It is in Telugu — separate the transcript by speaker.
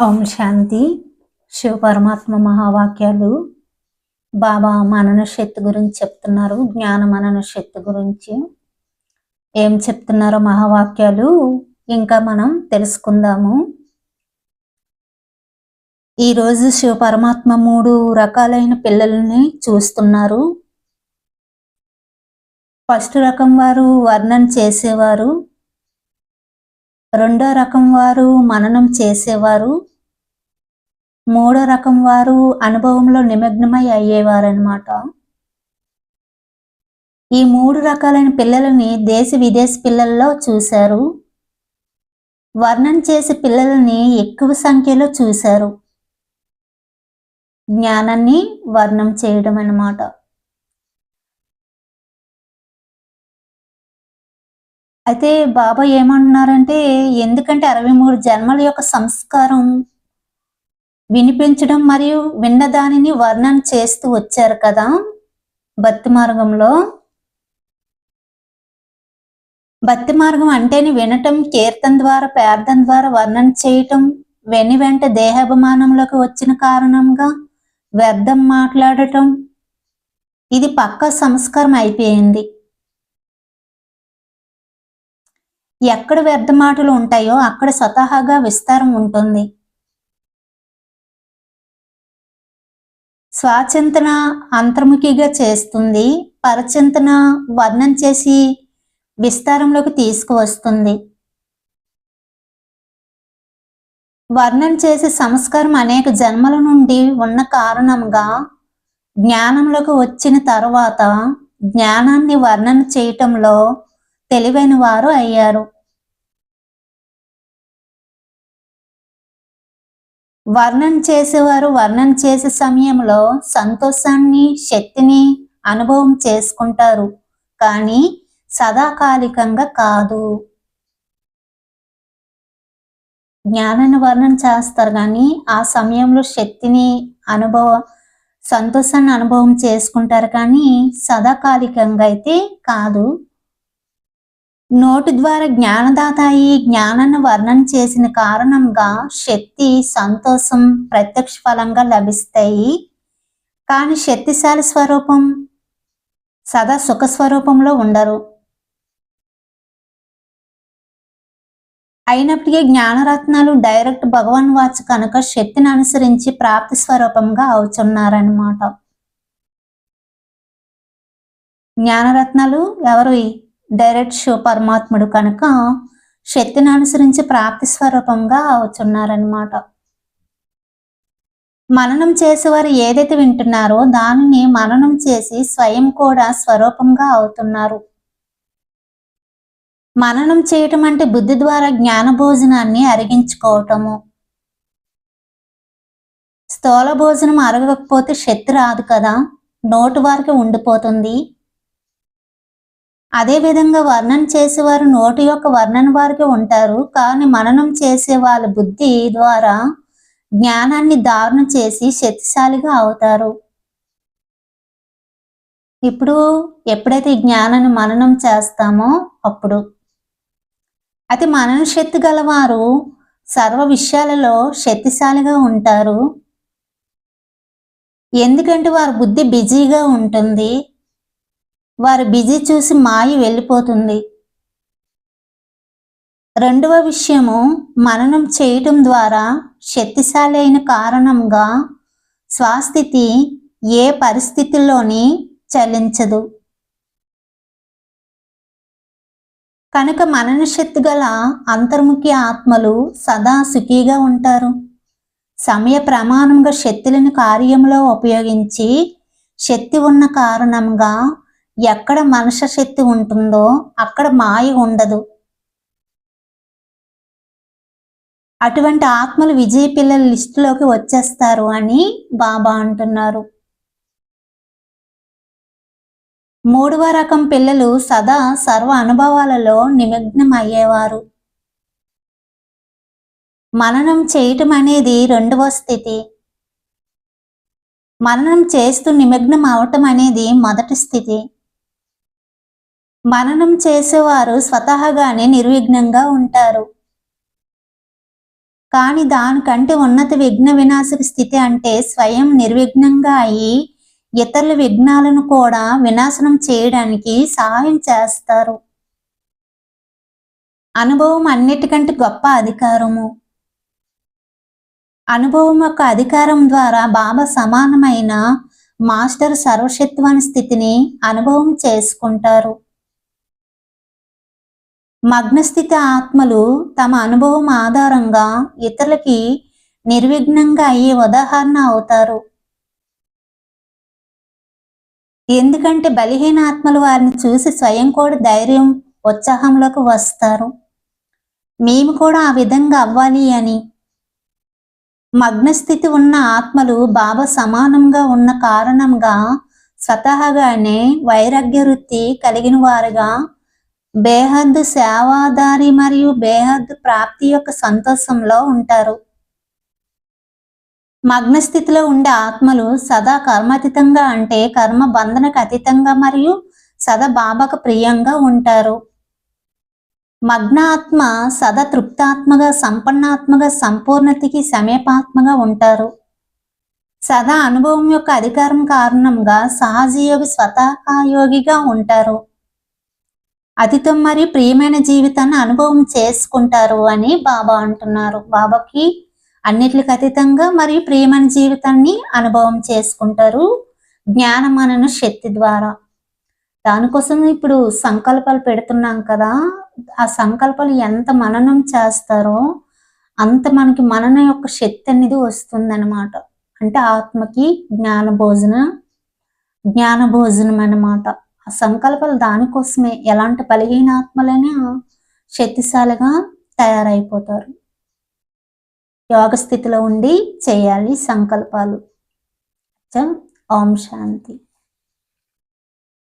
Speaker 1: ఓం శాంతి. శివ పరమాత్మ మహావాక్యాలు బాబా మనన శక్తి గురించి చెప్తున్నారు జ్ఞాన మనన శక్తి గురించి. ఏం చెప్తున్నారో మహావాక్యాలు ఇంకా మనం తెలుసుకుందాము. ఈరోజు శివ పరమాత్మ మూడు రకాలైన పిల్లల్ని చూస్తున్నారు. ఫస్ట్ రకం వారు వర్ణన చేసేవారు. రెండో రకం వారు మననం చేసేవారు. మూడో రకం వారు అనుభవంలో నిమగ్నమై అయ్యేవారనమాట ఈ మూడు రకాలైన పిల్లలని దేశ విదేశ పిల్లల్లో చూశారు. వర్ణన చేసే పిల్లలని ఎక్కువ సంఖ్యలో చూశారు. జ్ఞానాన్ని వర్ణం చేయడం అన్నమాట. అయితే బాబా ఏమంటున్నారంటే ఎందుకంటే అరవై మూడు జన్మల యొక్క సంస్కారం వినిపించడం మరియు విన్నదానిని వర్ణన చేస్తూ వచ్చారు కదా? భక్తి మార్గంలో. భక్తి మార్గం అంటేనే వినటం కీర్తన ద్వారా ప్రార్థన ద్వారా వర్ణన చేయటం వెని వెంట దేహాభిమానంలోకి వచ్చిన కారణంగా వ్యర్థం మాట్లాడటం. ఇది పక్క సంస్కారం అయిపోయింది. ఎక్కడ వ్యర్థ మాటలు ఉంటాయో అక్కడ స్వతహాగా విస్తారం ఉంటుంది. స్వాచింతన అంతర్ముఖిగా చేస్తుంది. పరచింతన వర్ణం చేసి విస్తారంలోకి తీసుకువస్తుంది. వర్ణం చేసే సంస్కారం అనేక జన్మల నుండి ఉన్న కారణంగా జ్ఞానంలోకి వచ్చిన తర్వాత జ్ఞానాన్ని వర్ణన చేయటంలో తెలివైన వారు అయ్యారు. వర్ణన చేసేవారు వర్ణన చేసే సమయంలో సంతోషాన్ని శక్తిని అనుభవం చేసుకుంటారు. కానీ సదాకాలికంగా కాదు. జ్ఞానాన్ని వర్ణన చేస్తారు కానీ ఆ సమయంలో శక్తిని అనుభవ సంతోషాన్ని అనుభవం చేసుకుంటారు కానీ సదాకాలికంగా అయితే కాదు. నోటి ద్వారా జ్ఞానదాత అయి జ్ఞానాన్ని వర్ణన చేసిన కారణంగా శక్తి సంతోషం ప్రత్యక్ష ఫలంగా లభిస్తాయి. కానీ శక్తిశాలి స్వరూపం సదా సుఖ స్వరూపంలో ఉండరు. అయినప్పటికీ జ్ఞానరత్నాలు డైరెక్ట్ భగవాన్ వాచ్ కనుక శక్తిని అనుసరించి ప్రాప్తి స్వరూపంగా అవుతున్నారనమాట జ్ఞానరత్నాలు ఎవరు డైరెక్ట్ శివ పరమాత్ముడు కనుక శక్తిని అనుసరించి ప్రాప్తి స్వరూపంగా అవుతున్నారనమాట మననం చేసేవారు ఏదైతే వింటున్నారో దానిని మననం చేసి స్వయం కూడా స్వరూపంగా అవుతున్నారు. మననం చేయటం అంటే బుద్ధి ద్వారా జ్ఞాన భోజనాన్ని అరిగించుకోవటము. స్థూల భోజనం అరగకపోతే శక్తి రాదు కదా నోటు వారికి ఉండిపోతుంది. అదే విధంగా వర్ణన చేసేవారు నోటి యొక్క వర్ణన వారికి ఉంటారు. కానీ మననం చేసే వాళ్ళ బుద్ధి ద్వారా జ్ఞానాన్ని దారుణ చేసి శక్తిశాలిగా అవుతారు. ఇప్పుడు ఎప్పుడైతే జ్ఞానాన్ని మననం చేస్తామో అప్పుడు. అయితే మనన శక్తి గలవారు సర్వ విషయాలలో శక్తిశాలిగా ఉంటారు. ఎందుకంటే వారి బుద్ధి బిజీగా ఉంటుంది. వారి బిజీ చూసి మాయ వెళ్ళిపోతుంది. రెండవ విషయము మననం చేయటం ద్వారా శక్తిశాలి అయిన కారణంగా స్వాస్థితి ఏ పరిస్థితుల్లోని చలించదు. కనుక మనన శక్తి గల అంతర్ముఖి ఆత్మలు సదా సుఖీగా ఉంటారు. సమయ ప్రమాణంగా శక్తులను కార్యంలో ఉపయోగించి శక్తి ఉన్న కారణంగా ఎక్కడ మనుష్య శక్తి ఉంటుందో అక్కడ మాయ ఉండదు. అటువంటి ఆత్మలు విజయ పిల్లల లిస్టులోకి వచ్చేస్తారు అని బాబా అంటున్నారు. మూడవ రకం పిల్లలు సదా సర్వ అనుభవాలలో నిమగ్నం అయ్యేవారు మననం చేయటం అనేది రెండవ స్థితి. మననం చేస్తూ నిమగ్నం అవటం అనేది మొదటి స్థితి. మననం చేసేవారు స్వతహాగానే నిర్విఘ్నంగా ఉంటారు. కానీ దానికంటే ఉన్నత విఘ్న వినాశక స్థితి అంటే స్వయం నిర్విఘ్నంగా అయి ఇతరుల విఘ్నాలను కూడా వినాశనం చేయడానికి సహాయం చేస్తారు. అనుభవం అన్నిటికంటే గొప్ప అధికారము. అనుభవం యొక్క అధికారం ద్వారా బాబా సమానమైన మాస్టర్ సర్వశత్వాన్ని స్థితిని అనుభవం చేసుకుంటారు. మగ్నస్థితి ఆత్మలు తమ అనుభవం ఆధారంగా ఇతరులకి నిర్విఘ్నంగా అయ్యే ఉదాహరణ అవుతారు. ఎందుకంటే బలహీన ఆత్మలు వారిని చూసి స్వయం కూడా ధైర్యం ఉత్సాహంలోకి వస్తారు. మేము కూడా ఆ విధంగా అవ్వాలి అని. మగ్నస్థితి ఉన్న ఆత్మలు బాబా సమానంగా ఉన్న కారణంగా స్వతహాగానే వైరాగ్య వృత్తి కలిగిన వారుగా బేహద్దు సేవాదారి మరియు బేహద్దు ప్రాప్తి యొక్క సంతోషంలో ఉంటారు. మగ్నస్థితిలో ఉండే ఆత్మలు సదా కర్మాతీతంగా అంటే కర్మ బంధనకు అతీతంగా మరియు సదా బాబాకు ప్రియంగా ఉంటారు. మగ్నాత్మ సదా తృప్తాత్మగా సంపన్నాత్మగా సంపూర్ణతకి సమీపాత్మగా ఉంటారు. సదా అనుభవం యొక్క అధికారం కారణంగా సహజయోగి స్వతహాయోగిగా ఉంటారు. అతితో మరి ప్రియమైన జీవితాన్ని అనుభవం చేసుకుంటారు అని బాబా అంటున్నారు. బాబాకి అన్నిటికి అతీతంగా మరి ప్రియమైన జీవితాన్ని అనుభవం చేసుకుంటారు జ్ఞానం అనను శక్తి ద్వారా. దానికోసం ఇప్పుడు సంకల్పాలు పెడుతున్నాం కదా. ఆ సంకల్పాలు ఎంత మననం చేస్తారో అంత మనకి మనన యొక్క శక్తి అనేది వస్తుందన్నమాట. అంటే ఆత్మకి జ్ఞాన భోజన జ్ఞాన భోజనం అన్నమాట. ఆ సంకల్పాలు దానికోసమే ఎలాంటి బలహీన శక్తిశాలిగా తయారైపోతారు. యోగ స్థితిలో ఉండి చేయాలి సంకల్పాలు. ఓం శాంతి.